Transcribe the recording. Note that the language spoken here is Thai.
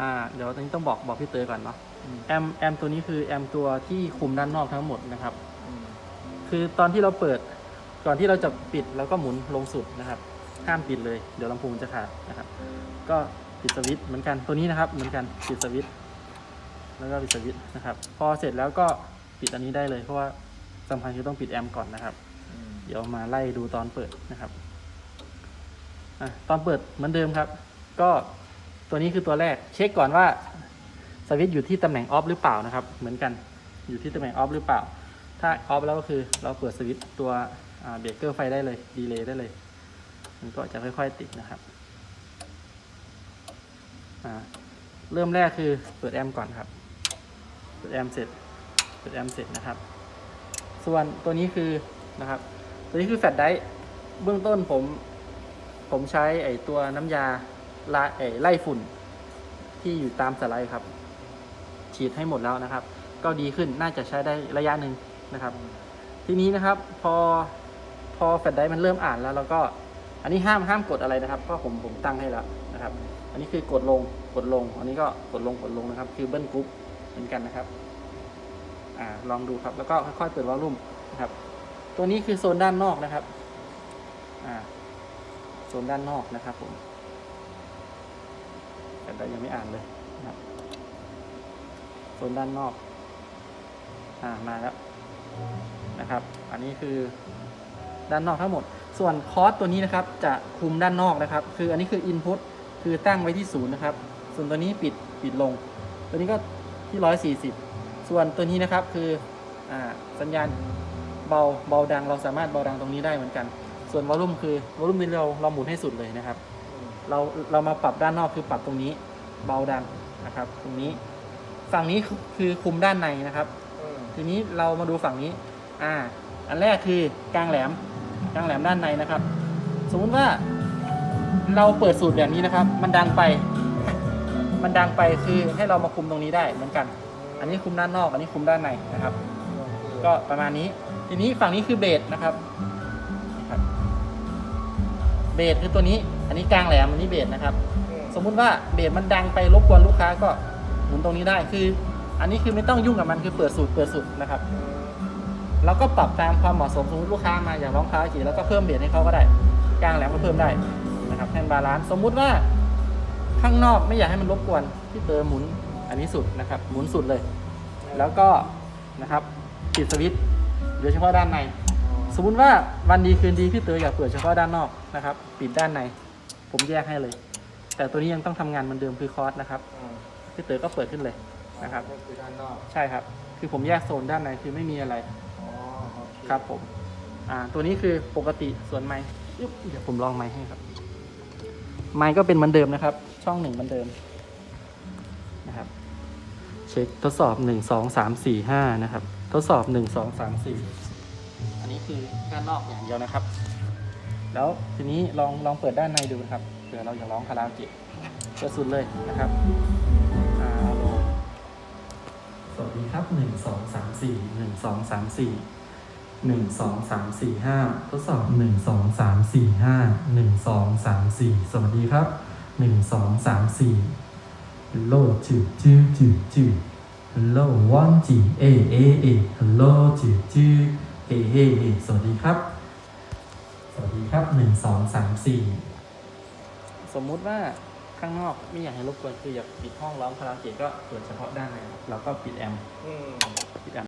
อ่าเดี๋ยวตอนนี้ต้องบอกบอกพี่เตยก่อนเนาะอืมแอมแอมตัวนี้คือแอมตัวที่คุมด้านนอกทั้งหมดนะครับอืมคือตอนที่เราเปิดก่อนที่เราจะปิดเราก็หมุนลงสุดนะครับ ห้ามปิดเลย เดี๋ยวลำโพงจะขาดนะครับ ก็ปิดสวิตช์เหมือนกันตัวนี้นะครับ เหมือนกันปิดสวิตช์แล้วก็ปิดสวิตช์นะครับ พอเสร็จแล้วก็ปิดอันนี้ได้เลยเพราะว่าสำคัญคือต้องปิดแอมป์ก่อนนะครับอืมเดี๋ยวมาไล่ดูตอนเปิดนะครับอะตอนเปิดเหมือนเดิมครับ ก็ ตัวนี้คือตัวแรก เช็คก่อนว่าสวิตช์อยู่ที่ตำแหน่งออฟหรือเปล่านะครับ เหมือนกันอยู่ที่ตำแหน่งออฟหรือเปล่า ถ้าออฟแล้วก็คือเราเปิดสวิตช์ตัวเบรกเกอร์ไฟได้เลยดีเลย์ได้เลย มันก็จะค่อยๆติดนะครับเริ่มแรกคือเปิดแอมป์ก่อนครับ เปิดแอมป์เสร็จ เปิดแอมป์เสร็จนะครับ ส่วนตัวนี้คือนะครับ ตัวนี้คือแฟลชไดรฟ์เบื้องต้นผม ผมใช้ไอตัวน้ำยา ไอไล่ฝุ่นที่อยู่ตามสไลด์ครับ ฉีดให้หมดแล้วนะครับ ก็ดีขึ้นน่าจะใช้ได้ระยะหนึ่งนะครับ ทีนี้นะครับพอพอแฟลชไดร์มันเริ่มอ่านแล้วเราก็อันนี้ห้ามห้ามกดอะไรนะครับเพราะผมผมตั้งให้แล้วนะครับ อันนี้คือกดลงกดลง อันนี้ก็กดลงกดลงนะครับ คือเบิ้ลกรุ๊ปเหมือนกันนะครับอ่าลองดูครับแล้วก็ค่อยๆเปิดวอลลุ่มนะครับ ตัวนี้คือโซนด้านนอกนะครับอ่าโซนด้านนอกนะครับผม แต่ยังไม่อ่านเลยนะครับโซนด้านนอก อ่ามาแล้วนะครับ อันนี้คือด้านนอกทั้งหมด ส่วนคอร์สตัวนี้นะครับ จะคุมด้านนอกนะครับ คืออันนี้คือ Input คือตั้งไว้ที่ศูนย์นะครับ ส่วนตัวนี้ปิดปิดลง ตัวนี้ก็ที่ร้อยสี่สิบส่วนตัวนี้นะครับคืออสัญญาณเบาเบาดังเราสามารถเบาดังตรงนี้ได้เหมือนกัน ส่วนวอลลุ่มคือวอลลุ่มนี้เราเราหมุนให้สุดเลยนะครับ เราเรามาปรับด้านนอกคือปรับตรงนี้เบาดังนะครับ ตรงนี้ ฝั่งนี้คือคือคุมด้านในนะครับอืมทีนี้เรามาดูฝั่งนี้ อ่า อันแรกคือกลางแหลมกลางแหลมด้านในนะครับ สมมุติว่าเราเปิดสูตรแบบนี้นะครับ มันดังไป มันดังไปคือให้เรามาคุมตรงนี้ได้เหมือนกัน อันนี้คุมด้านนอกอันนี้คุมด้านในนะครับ ก็ประมาณนี้ ทีนี้ฝั่งนี้คือเบสนะครับนะครับเบสคือตัวนี้ อันนี้กลางแหลมอันนี้เบสนะครับอืมสมมุติว่าเบสมันดังไปรบกวนลูกค้าก็หมุนตรงนี้ได้คือ อันนี้คือไม่ต้องยุ่งกับมันคือเปิดสูตรเปิดสูตรนะครับอืมแล้วก็ปรับตามความเหมาะสมสมมติลูกค้ามาอยากร้องคาราโอเกะแล้วก็เพิ่มเบสให้เขาก็ได้ กลางแหลมก็เพิ่มได้นะครับให้มันบาลานซ์สมมุติว่าข้างนอกไม่อยากให้มันรบกวนที่เตอหมุนอันนี้สุดนะครับ หมุนสุดเลย แล้วก็นะครับปิดสวิตช์โดยเฉพาะด้านใน สมมุติว่าวันดีคืนดีพี่เตออยากเปิดเฉพาะด้านนอกนะครับ ปิดด้านใน ผมแยกให้เลย แต่ตัวนี้ยังต้องทำงานเหมือนเดิมคือคอร์สนะครับอืมพี่เตอก็เปิดขึ้นเลย นะครับ ก็คือด้านนอกใช่ครับ คือผมแยกโซนด้านในคือไม่มีอะไรอ๋อโอเคครับผม อ่า ตัวนี้คือปกติส่วนไม้อึ๊บเดี๋ยวผมลองไม้ให้ครับ ไม้ก็เป็นเหมือนเดิมนะครับ ช่องหนึ่งเหมือนเดิมนะครับ เช็คทดสอบหนึ่งสองสามสี่ห้านะครับ ทดสอบหนึ่งสองสามสี่อันนี้คือด้านนอกอย่างเดียวนะครับ แล้วทีนี้ลองลองเปิดด้านในดูนะครับเผื่อเราอยากร้องคาราโอเกะเปิดสุดเลยนะครับอ่าเอาลงสวัสดีครับหนึ่งสองสามสี่หนึ่งสองสามสี่หนึ่งสองสามสี่ห้าทดสอบหนึ่งสองสามสี่ห้าหนึ่งสองสามสี่สวัสดีครับหนึ่งสองสามสี่ hello จืดจืดจืดจืด hello one จีเอเอเอ hello จืดจืดเอเอเอสวัสดีครับ สวัสดีครับหนึ่งสองสามสี่สมมุติว่าข้างนอกไม่อยากให้รบกวนคืออยากปิดห้องร้องคาราโอเกะก็เปิดเฉพาะด้านในเราก็ปิดแอมป์อืม ปิดแอมป์